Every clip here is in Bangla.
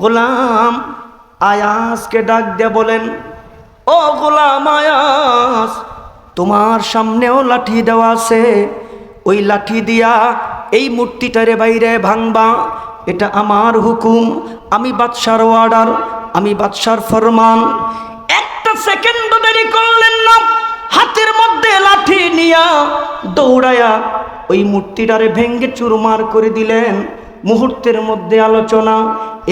গোলাম আয়াসকে ডাক দিয়ে বলেন, ও গোলাম আয়াস তোমার সামনেও লাঠি দেওয়া আছে। ওই লাঠি দিয়া এই মূর্তিটারে বাইরে ভাঙবা। এটা আমার হুকুম। আমি বাদশার অর্ডার আমি বাদশার ফরমান। একটা সেকেন্ড দেরি করলেন না, হাতের মধ্যে লাঠি নিয়া দৌড়ায়া ওই মূর্তিটারে ভেঙ্গে চুরমার করে দিলেন। মুহূর্তের মধ্যে আলোচনা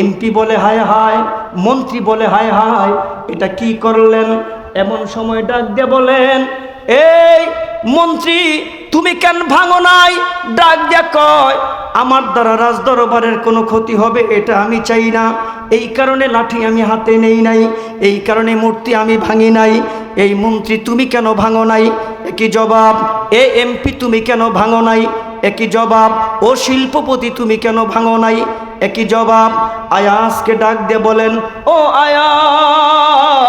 এমপি বলে হায় হায়, মন্ত্রী বলে হায় হায়, এটা কি করলেন? এমন সময় ডাক দিয়ে বলেন, এই মন্ত্রী, তুমি কেন ভাঙো নাই? ডাক দিয়া কয়, আমার দ্বারা রাজদরবারের কোনো ক্ষতি হবে, এটা আমি চাই না। এই কারণে লাঠি আমি হাতে নেই নাই, এই কারণে মূর্তি আমি ভাঙি নাই। এই মন্ত্রী, তুমি কেন ভাঙো নাই? একই জবাব, এ এমপি তুমি কেন ভাঙো নাই? একই জবাব, ও শিল্পপতি, তুমি কেন ভাঙো নাই? একই জবাব, আয়াসকে ডাক দিয়ে বলেন, ও আয়াস,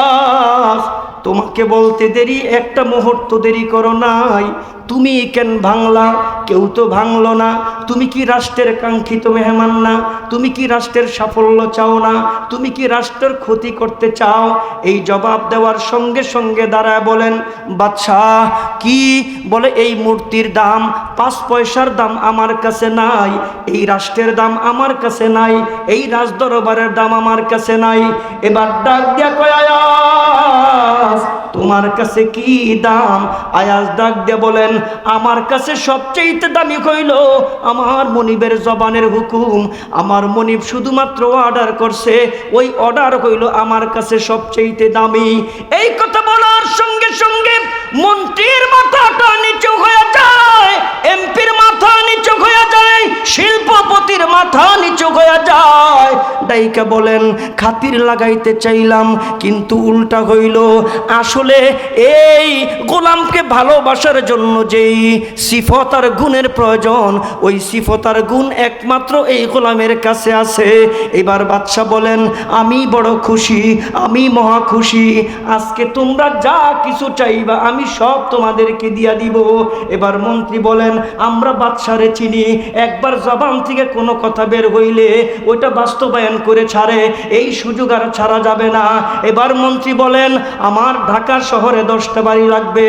তোমাকে বলতে দেরি, একটা মুহূর্ত দেরি করো নাই। তুমি কেন ভাঙলা? কেউ তো ভাঙল না। তুমি কি রাষ্ট্রের কাঙ্ক্ষিত মেহমান না? তুমি কি রাষ্ট্রের সাফল্য চাও না? তুমি কি রাষ্ট্রের ক্ষতি করতে চাও? এই জবাব দেওয়ার সঙ্গে সঙ্গে দাঁড়ায় বলেন, বাদশাহ, কি বলে এই মূর্তির দাম? পাঁচ পয়সার দাম আমার কাছে নাই। এই রাষ্ট্রের দাম আমার কাছে নাই। এই রাজদরবারের দাম আমার কাছে নাই। এবার ডাক দিয়া কয় তোমার কাছে কি দাম? আয়াজ ডাক দিয়ে বলেন, আমার কাছে সবচেয়ে দামি কইল আমার মনিবের জবানের হুকুম। আমার মনিব শুধুমাত্র অর্ডার করছে, ওই অর্ডার হইল আমার কাছে সবচেয়ে দামি। এই কথা বলার সঙ্গে সঙ্গে মন্ত্রীর মাথাটা নিচু হয়ে যায়। এমপির মাথা নিচু হয়ে যায়, শিল্পপতির মাথা নিচু হয়ে যায়। ডাইকা বলেন, খাতির লাগাইতে চাইলাম, কিন্তু উল্টা হইল। আসলে এই গোলামকে ভালোবাসার জন্য যেই সিফত আর গুণের প্রয়োজন, ওই সিফত আর গুণ একমাত্র এই গোলামের কাছে আছে। এবার বাদশাহ বলেন, আমি বড় খুশি, আমি মহা খুশি। আজকে তোমরা যা কিছু চাইবা, আমি সব তোমাদেরকে দিয়া দিব। এবার মন্ত্রী বলেন আমরা বাদশারে চিনি। একবার জবান থেকে কোনো কথা বের হইলে ওইটা বাস্তবায়ন করে ছাড়ে, এই সুযোগ আর ছাড়া যাবে না। এবার মন্ত্রী বলেন, আমার ঢাকা শহরে দশটা বাড়ি লাগবে,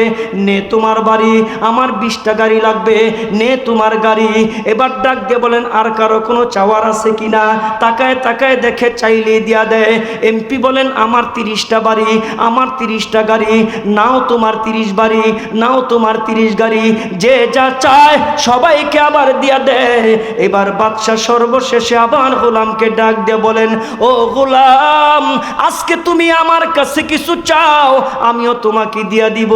নে তোমার বাড়ি, আমার বিশটা গাড়ি লাগবে, নে তোমার গাড়ি। এবার ডাক দিয়ে বলেন, আর কারও কোনো চাওয়ার আছে কিনা তাকায় তাকায় দেখে চাইলে দিয়া দেয়। এমপি বলেন, আমার তিরিশটা বাড়ি, আমার তিরিশটা গাড়ি, নাও তোমার তিরিশ বাড়ি, নাও তোমার তিরিশ গাড়ি, যে যা চায়, সবাইকে আবার দিয়া দেয় এবার বাদশাহ সর্বশেষে আবার গোলামকে ডাক দিয়ে বলেন, ও গোলাম, আজকে তুমি আমার কাছে কিছু চাও, আমিও তোমাকে দিয়া দিব।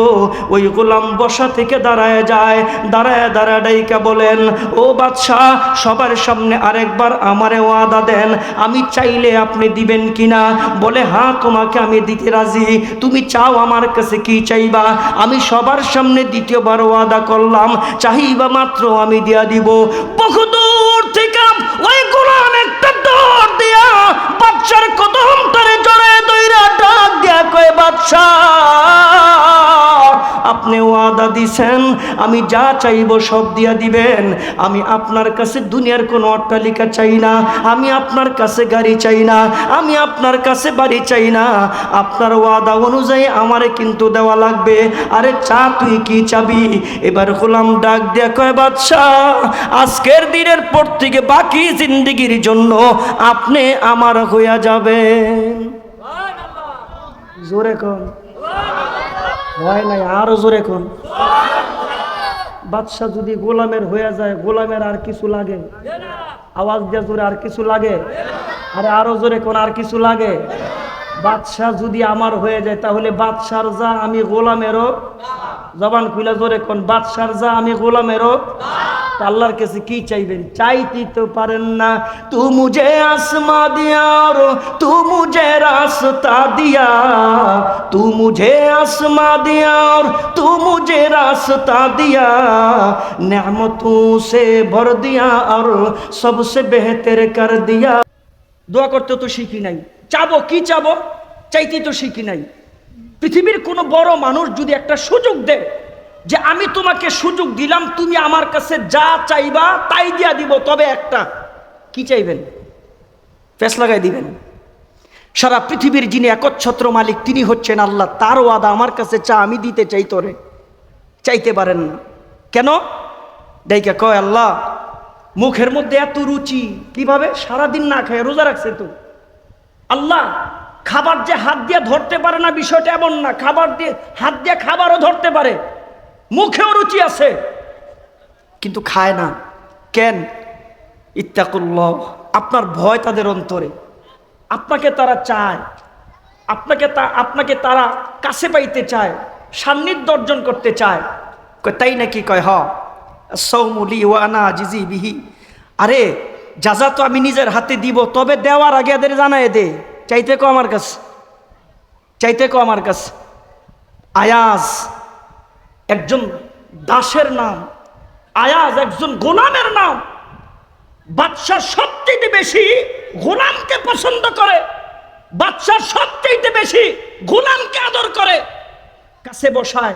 ওই গোলাম বসা থেকে দাঁড়ায় যায়, দাঁড়ায় দাঁড়ায় ডাইকা বলেন, ও বাদশাহ, সবার সামনে আরেকবার আমারে ওয়াদা দেন, আমি চাইলে আপনি দিবেন কিনা? বলে হ্যাঁ তোমাকে আমি দিতে রাজি। তুমি চাও আমার কাছে কি চাইবা? আমি সবার সামনে দ্বিতীয়বার ওয়াদা করলাম চাহিবা মাত্র আমি দিয়া দিব। বহুদূর থেকে ওই গোলাম একটা দৌড় দিয়া বাচ্চার কদম তারে জড়ে দইরা ডাক দিয়া কয় বাচ্চা আপনি ওয়াদা দিছেন আমি যা চাইব সব দিয়া দিবেন। আমি আপনার কাছে দুনিয়ার কোনো অট্টালিকা চাই না আমি আপনার কাছে গাড়ি চাই না আমি আপনার কাছে বাড়ি চাই না। আপনার ওয়াদা অনুযায়ী আমারে কিন্তু দেওয়া লাগবে। আরে চা তুই কি চাবি? এবার গোলাম ডাক দিয়া কয় বাদশাহ আজকের দিনের পর থেকে বাকি জিন্দিগির জন্য আপনি আমার হইয়া যাবেন। জোরে কন। হয় নাই, আরও জোরে কোন। বাদশাহ যদি গোলামের হয়ে যায়, গোলামের আর কিছু লাগে? আওয়াজ দিয়ে জোরে, আর কিছু লাগে? আরে আরও জোরে কোন, আর কিছু লাগে? বাদশাহ যদি আমার হয়ে যায়, তাহলে বাদশার যা আমি গোলামেরও জবান খুলে জোরে কোন, বাদশার যা আমি গোলামেরও আল্লাহর কাছে কি চাইবেন? চাইতে তো পারেন না। তু মুঝে আসমা দিয়ার তু মুঝে রাস্তা দিয়া তু মুঝে আসমা দিয়ার তু মুঝে রাস্তা দিয়া নাম সে ভর দিয়া আর সবসে বেহতের কর দিয়া। দোয়া করতে তো শিখি নাই। চাবো, কি চাবো? চাইতে তো শিখি নাই। পৃথিবীর কোনো বড় মানুষ যদি একটা সুযোগ দেয় যে আমি তোমাকে সুযোগ দিলাম, তুমি আমার কাছে যা চাইবা তাই দিয়া দিব। তবে একটা, কি চাইবেন? ফেস লাগাই দিবেন। সারা পৃথিবীর যিনি একচ্ছত্র মালিক, তিনি হচ্ছেন আল্লাহ। তার ওয়াদা আমার কাছে চা, আমি দিতে চাই তোরে। চাইতে পারেন না। কেন? ডাইকা কয়, আল্লাহ, মুখের মধ্যে এত রুচি, কীভাবে? সারাদিন না খায়, রোজা রাখছে তো। আল্লাহ, খাবার যে হাত দিয়ে ধরতে পারে না, বিষয়টা এমন না। খাবার দিয়ে, হাত দিয়ে খাবারও ধরতে পারে। মুখেও রুচি আছে। কিন্তু খায় না। কেন? ইত্তাকুল্লাহ, আপনার ভয় তাদের অন্তরে। আপনাকে তারা চায়। আপনাকে তা, আপনাকে তারা কাছে পাইতে চায়, সান্নিধ্য অর্জন করতে চায়। তাই নাকি? কয়, হ। সৌমুলি ওয়ানা জিজি বিহি। আরে, যা যা তো আমি নিজের হাতে দিব, তবে দেওয়ার আগে এদের জানাই দে। চাইতে কো আমার কাছে। চাইতে কো আমার কাছে। আয়াজ। একজন দাসের নাম, আয়াজ একজন গোলামের নাম। বাদশাহ সবচেয়ে বেশি গোলামকে পছন্দ করে। বাদশাহ সবচেয়ে বেশি গোলামকে আদর করে। কাছে বসায়,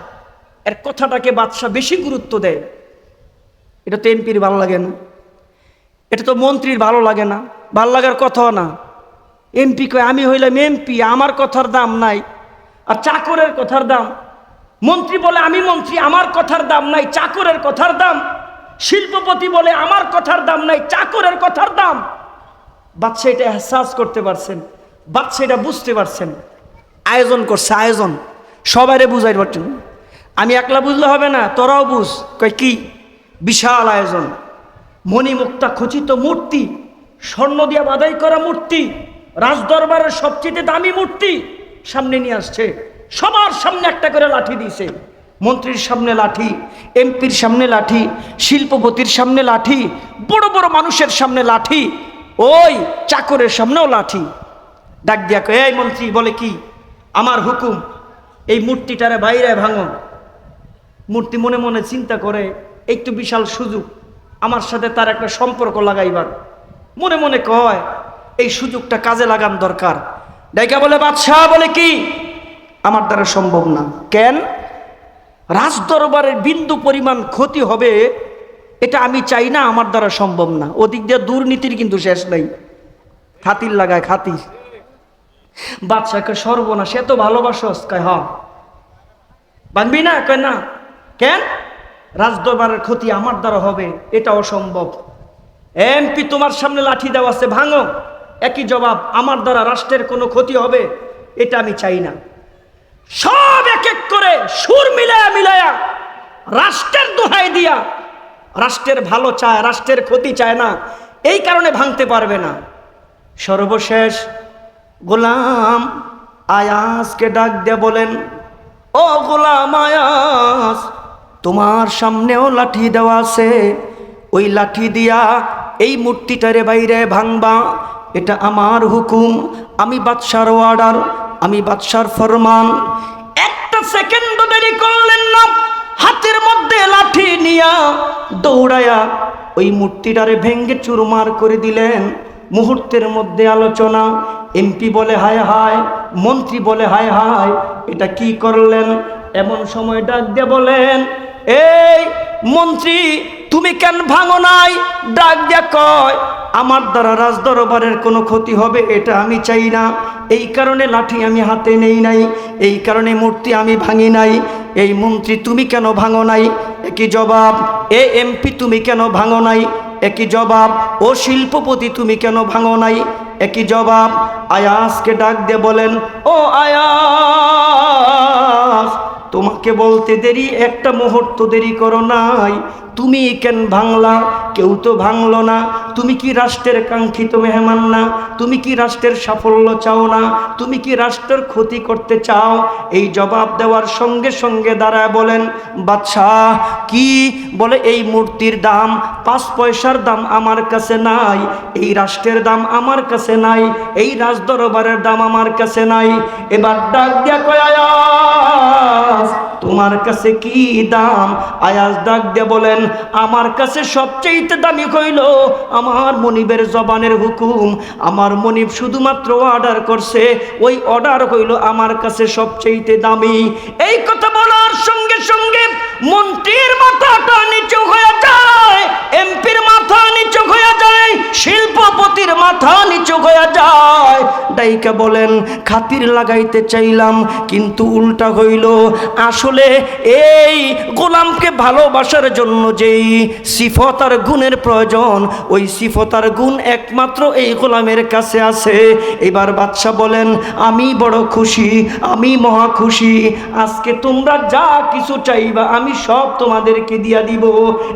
এর কথাটাকে বাদশাহ বেশি গুরুত্ব দেয়। এটা তো এমপির ভালো লাগে না। এটা তো মন্ত্রীর ভালো লাগে না। ভালো লাগার কথাও না। এমপি কয়, আমি হইলাম এমপি, আমার কথার দাম নাই। আর চাকরের কথার দাম মন্ত্রী বলে, আমি মন্ত্রী, আমার কথার দাম নাই, চাকরের কথার দাম। শিল্পপতি বলে, আমার কথার দাম নাই, চাকরের কথার দাম। বাচ্চা এটা এহসাস করতে পারছেন বাচ্চা এটা বুঝতে পারছেন। আয়োজন করছে, আয়োজন। সবাইরে বুঝাই পারছেন। আমি একলা বুঝলে হবে না, তোরাও বুঝ। কয়, কি? বিশাল আয়োজন। মণিমুক্তা খচিত মূর্তি, স্বর্ণ দিয়া বাধাই করা মূর্তি, রাজদরবারের সবচেয়ে দামি মূর্তি সামনে নিয়ে আসছে। সবার সামনে একটা করে লাঠি দিয়েছে। মন্ত্রীর সামনে লাঠি, এমপির সামনে লাঠি, শিল্পপতির সামনে লাঠি, বড় বড় মানুষের সামনে লাঠি, ওই চাকরের সামনেও লাঠি। ডাক দিয়া এই মন্ত্রী, বলে কি? আমার হুকুম, এই মূর্তিটারে বাইরে ভাঙো। মূর্তি মনে মনে চিন্তা করে, একটু বিশাল সুযোগ, আমার সাথে তার একটা সম্পর্ক লাগাইবার। মনে মনে কয়, এই সুযোগটা কাজে লাগান দরকার। ডাইকা বলে, বাদশাহ, বলে কি? আমার দ্বারা সম্ভব না। কেন? রাজদরবারের বিন্দু পরিমাণ ক্ষতি হবে, এটা আমি চাই না, আমার দ্বারা সম্ভব না। ওদিক দিয়ে দুর্নীতির কিন্তু শেষ নাই। খাতির লাগায় খাতির। বাদশাকে সর্বনা সে তো ভালোবাসস কয় হ। ভাঙবি না, কয় না। কেন? রাজদরবারের ক্ষতি আমার দ্বারা হবে এটা অসম্ভব এমপি, তোমার সামনে লাঠি দেওয়া আছে, ভাঙো। একই জবাব, আমার দ্বারা রাষ্ট্রের কোনো ক্ষতি হবে, এটা আমি চাই না। সব এক এক করে সুর মিলায়া মিলায়া রাষ্ট্রের দোহাই দিয়া, রাষ্ট্রের ভালো চায়, রাষ্ট্রের ক্ষতি চায় না, এই কারণে ভাঙতে পারবে না। সর্বশেষ গোলাম আয়াসকে ডাক দিয়ে বলেন, ও গোলাম আয়াস তোমার সামনেও লাঠি দেওয়া আছে। ওই লাঠি দিয়া এই মূর্তিটারে বাইরে ভাঙবা, এটা আমার হুকুম। আমি বাদশার অর্ডার আমি বাদশার ফরমান। একটা সেকেন্ড দেরি করলেন না, হাতের মধ্যে লাঠি নিয়া দৌড়ায়া ওই মূর্তিটারে ভেঙ্গে চুরমার করে দিলেন। মুহূর্তের মধ্যে আলোচনা এমপি বলে, হায় হায়। মন্ত্রী বলে, হায় হায়। এটা কি করলেন? এমন সময় ডাক দিয়ে বলেন, এই মন্ত্রী তুমি কেন ভাঙো নাই? ডাক দিয়া কয়, আমার দ্বারা রাজদরবারের কোনো ক্ষতি হবে, এটা আমি চাই না। এই কারণে লাঠি আমি হাতে নেই নাই, এই কারণে মূর্তি আমি ভাঙি নাই। এই মন্ত্রী তুমি কেন ভাঙো নাই? একই জবাব, এ এমপি তুমি কেন ভাঙো নাই? একই জবাব, ও শিল্পপতি তুমি কেন ভাঙো নাই? একই জবাব, আয়াসকে ডাক দিয়ে বলেন, ও আয়াস! তোমাকে বলতে দেরি, একটা মুহূর্ত দেরি করো নাই। তুমি কেন ভাঙলা? কেউ তো ভাঙল না। তুমি কি রাষ্ট্রের কাঙ্ক্ষিত মেহমান না? তুমি কি রাষ্ট্রের সাফল্য চাও না? তুমি কি রাষ্ট্রের ক্ষতি করতে চাও? এই জবাব দেওয়ার সঙ্গে সঙ্গে দাঁড়ায় বলেন, বাদশাহ কি বলে, এই মূর্তির দাম, পাঁচ পয়সার দাম আমার কাছে নাই, এই রাষ্ট্রের দাম আমার কাছে নাই, এই রাজদরবারের দাম আমার কাছে নাই। এবার ডাক দিয়া কয়, আয়াস, তোমার কাছে কি দাম? আয়াস ডাক দিয়ে বলেন, আমার কাছে সবচেয়ে দামি কইল আমার মনিবের জবানের হুকুম। আমার মনিব শুধুমাত্র অর্ডার করছে, ওই অর্ডার হইল আমার কাছে সবচেয়ে দামি। এই কথা বলার সঙ্গে সঙ্গে মন্ত্রীর মাথাটা নিচু হয়ে যায় এমপির মাথা নিচু হয়ে যায় শিল্পপতির মাথা নিচু হয়ে যায়। ডাইকা বলেন, খাতির লাগাইতে চাইলাম, কিন্তু উল্টা হইল। আসলে এই গোলামকে ভালোবাসার জন্য যেই সিফত গুণের প্রয়োজন, ওই সিফত গুণ একমাত্র এই গোলামের কাছে আছে। এবার বাদশাহ বলেন, আমি বড় খুশি, আমি মহা খুশি। আজকে তোমরা যা কিছু চাইবা, আমি সব তোমাদেরকে দিয়া দিব।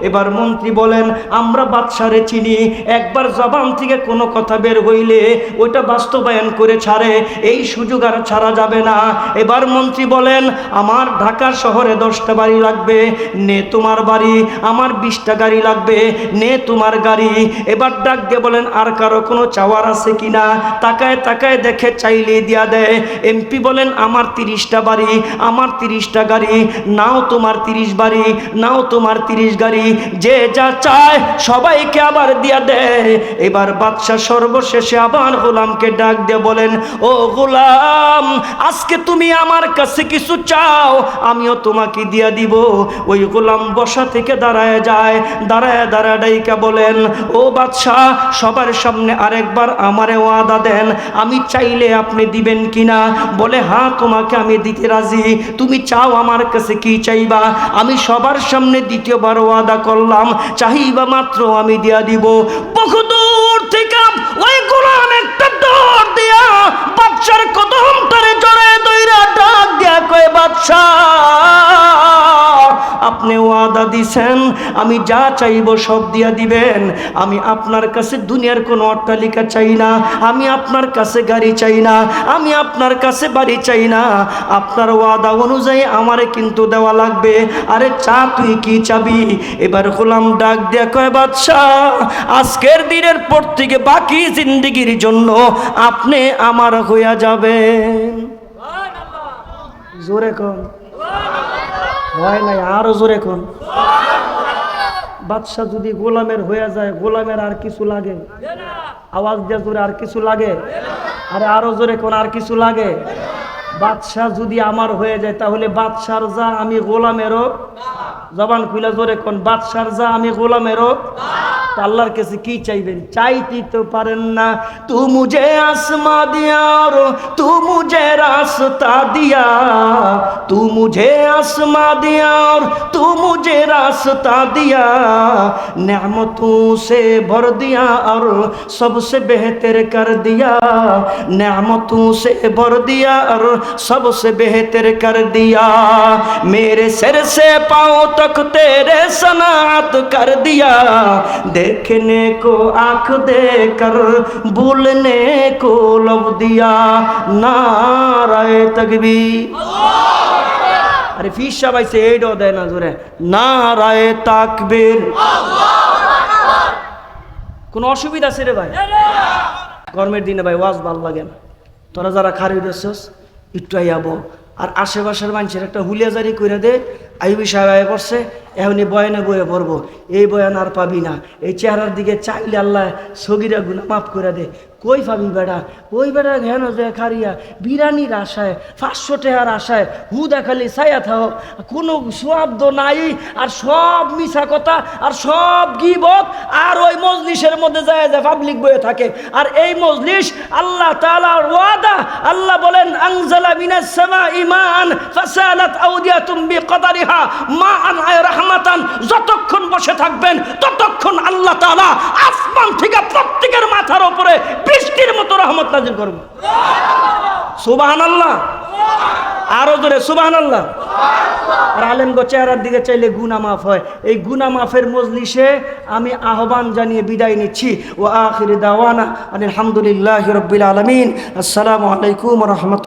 এবার মন্ত্রী বলেন, আমরা বাদশারে চিনি, একবার জবান থেকে কোনো কথা বের হইলে ওইটা বাস্তবায়ন করে ছাড়ে, এই সুযোগ আর ছাড়া যাবে না। এবার মন্ত্রী বলেন, আমার ঢাকা শহরে দশটা বাড়ি লাগবে, নে তোমার বাড়ি, আমার বিশটা গাড়ি লাগবে, নে তোমার গাড়ি। এবার ডাক দিয়ে বলেন, আর কারও কোনো চাওয়ার আছে কিনা তাকায় তাকায় দেখে চাইলে দিয়া দেয়। এমপি বলেন, আমার তিরিশটা বাড়ি, আমার তিরিশটা গাড়ি, নাও তোমার তিরিশ বাড়ি, নাও তোমার তিরিশ গাড়ি, যে যা চায় সবাইকে আবার দিয়া দেয়। এবার বাদশাহ সর্বশেষে আবার গোলামকে ডাক দিয়ে বলেন, ও গোলাম, আজকে তুমি আমার কাছে কিছু চাও, আমিও তোমাকে দিয়া দিব। ওই গোলাম বসা থেকে দাঁড়ায় যায়, দাঁড়ায় দাঁড়ায় ডাইকা বলেন, ও বাদশাহ, সবার সামনে আরেকবার আমারে ওয়াদা দেন, আমি চাইলে আপনি দিবেন কিনা? বলে হ্যাঁ তোমাকে আমি দিতে রাজি, তুমি চাও আমার কাছে কি চাইবা? আমি সবার সামনে দ্বিতীয়বার ওয়াদা করলাম, চাহিবা মাত্র আমি দিয়া দিব। বহু দূর থেকে ওই গোলাম একটা দর দিয়া বাচ্চার কদম তারে জড়ে দইরা ডাক দিয়া কয় বাচ্চা আপনি ওয়াদা দিছেন আমি যা চাইব সব দিয়া দিবেন। আমি আপনার কাছে দুনিয়ার কোনো অট্টালিকা চাই না আমি আপনার কাছে গাড়ি চাই না আমি আপনার কাছে বাড়ি চাই না। আপনার ওয়াদা অনুযায়ী আমারে কিন্তু দেওয়া লাগবে। আরে চা তুই কি চাবি? এবার গোলাম ডাক দিয়া কয় বাদশাহ আজকের দিনের পর থেকে বাকি জিন্দিগির জন্য আপনি আমার হইয়া যাবেন। জোরে কন। হয় নাই, আরও জোরে কোন? বাদশাহ যদি গোলামের হয়ে যায়, গোলামের আর কিছু লাগে? আওয়াজ দেওয়া জোরে, আর কিছু লাগে? আরে আরও জোরে কোন, আর কিছু লাগে? বাদশাহ যদি আমার হয়ে যায়, তাহলে বাদশার যা আমি গোলামেরও জবান খুলে জোরে কোন বাদশার যা আমি গোলামেরও আল্লাহর কাছে কি চাইবেন চাইতে তো পারেন না তু মুঝে আসমা দিয়া और तू मुझे रास्ता दिया तू मुझे आसमा दिया और तू मुझे रास्ता दिया नेमतों से भर दिया और सबसे बेहतर कर दिया नेमतों से भर दिया और सबसे बेहतर कर दिया मेरे सिर से पाँव तक तेरे सनात कर दिया देखने को आंख देकर भूलने को लब दिया नाराय तकबीर আরে ফিস সবাইছে এইটাও দেয় না জোরে নারায় তাকবীর কোনো অসুবিধা আছে রে ভাই গরমের দিনে ভাই ওয়াজ ভাল লাগে না তোরা যারা খারি দিচ্ছস একটু আইয়াবো আর আশেপাশের মানুষের একটা হুলিয়া জারি করে দে আইবি সাহেব আয় পড়ছে এমনি বয়ানে বয়ে পড়ব, এই বয়ান আর পাবি না। এই চেহারার দিকে চাইলে আল্লাহ সগিরা গুনা মাফ করে দে। কই পাবি বেড়া ওই বেড়া ঘেন খারিয়া, বিরানির আশায়, পাঁচশো টাকার আশায় হু দেখালি ছায়া থাও। কোনো সোয়াব্দ নাই, আর সব মিছা কথা, আর সব গিবত, আর ওই মজলিসের মধ্যে যায় যায় পাবলিক বয়ে থাকে। আর এই মজলিস আল্লাহ তাআলার ওয়াদা। আল্লাহ বলেন, আনজালা মিনাস সামা ইমান ফাসালাত আউদিয়াতুম বিকদারিহা মা আন আয় রাহমাতান যতক্ষণ বসে থাকবেন, ততক্ষণ আল্লাহ তাআলা আসমান থেকে প্রত্যেকের মাথার উপরে বৃষ্টির মতো রহমত নাজিল করবে সুবহানাল্লাহ। আরও জোরে সুবহানাল্লাহ। আর আলেমগো চেহারার দিকে চাইলে গুনা মাফ হয়। এই গুনা মাফের মজলিসে আমি আহ্বান জানিয়ে বিদায় নিচ্ছি। ও আখির দাওয়ানা আলহামদুলিল্লাহ রব্বিল আলমিন। আসসালামু আলাইকুম রহমত